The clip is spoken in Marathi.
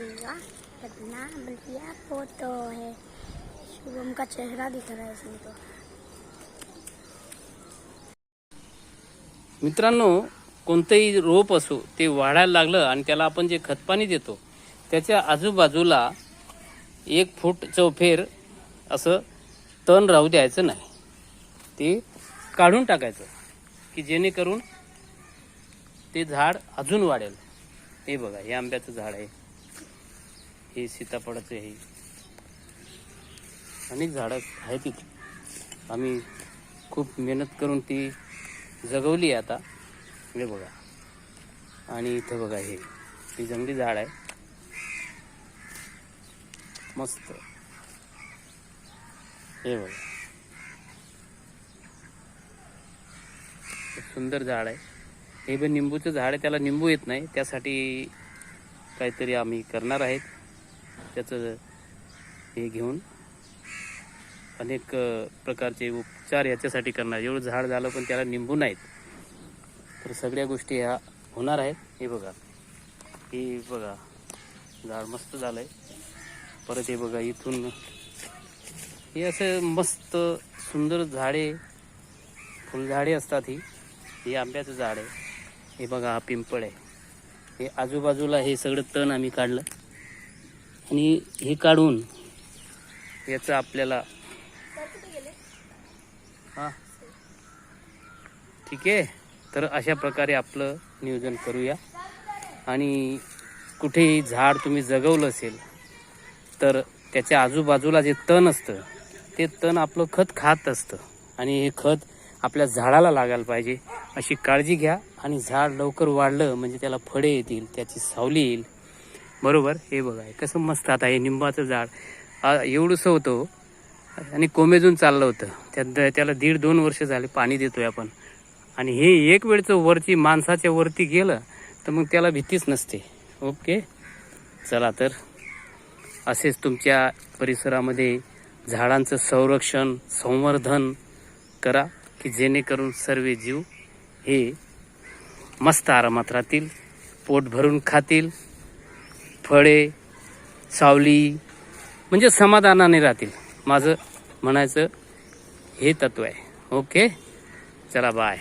हुआ कितना बलिया फोटो है। शुभम का चेहरा दिख रहा है इसमें तो। मित्रांनो कोणतंही रोप असो ते वाढायला लागलं आणि त्याला आपण जे खतपाणी देतो त्याच्या आजूबाजूला एक फूट चौफेर असं तण राहू द्यायचं नाही. ते काढून टाकायचं की जेणेकरून ते झाड अजून वाढेल. हे बघा हे आंब्याचं झाड आहे. हे सीताफळाचं आहे. अनेक झाडं आहेत इथे. आम्ही खूप मेहनत करून ती जगवली आहे आता. हे बघा. आणि इथं बघा हे. ही जंगली झाड आहे. मस्त. हे बघा. खूप सुंदर झाड आहे. हे पण निंबूचं झाड आहे. त्याला निंबू येत नाही. त्यासाठी काहीतरी आम्ही करणार आहेत. त्याचं हे घेऊन अनेक प्रकारचे उपचार याच्यासाठी करणार. एवढं झाड झालं पण त्याला निंबू नाहीत. तर सगळ्या गोष्टी ह्या होणार आहेत. हे बघा. हे बघा. झाड मस्त झालंय. परत हे बघा इथून हे असं मस्त सुंदर झाडे फुलझाडे असतात ही. हे आंब्याचं झाड आहे. हे बघा हा पिंपळ आहे. हे आजूबाजूला हे सगळं तण आम्ही काढलं. आणि हे काढून याचं आपल्याला हा. ठीक आहे. तर अशा प्रकारे आपलं नियोजन करूया. आणि कुठेही झाड तुम्ही जगवलं असेल तर त्याच्या आजूबाजूला जे तण असतं ते तण आपलं खत खात असतं. आणि हे खत आपल्या झाडाला लागायला पाहिजे. अशी काळजी घ्या आणि झाड लवकर वाढलं म्हणजे त्याला फळे येतील त्याची सावली येईल. बरोबर? हे बघा कसं मस्त आता हे निंबाचं झाड. एवढंसं होतं हो. आणि कोमेजून चाललं होतं. त्या त्याला दीड दोन वर्ष झाले पाणी देतोय आपण. आणि हे एक वेळचं वरची माणसाच्या वरती गेलं तर मग त्याला भीतीच नसते. ओके? चला तर. असेच तुमच्या परिसरामध्ये झाडांचं संरक्षण संवर्धन करा की जेणेकरून सर्व जीव हे मस्त आरामात राहतील पोट भरून खातील. फळे सावली म्हणजे समाधानाने राहतील. माझं म्हणायचं हे तत्व आहे. ओके? चला बाय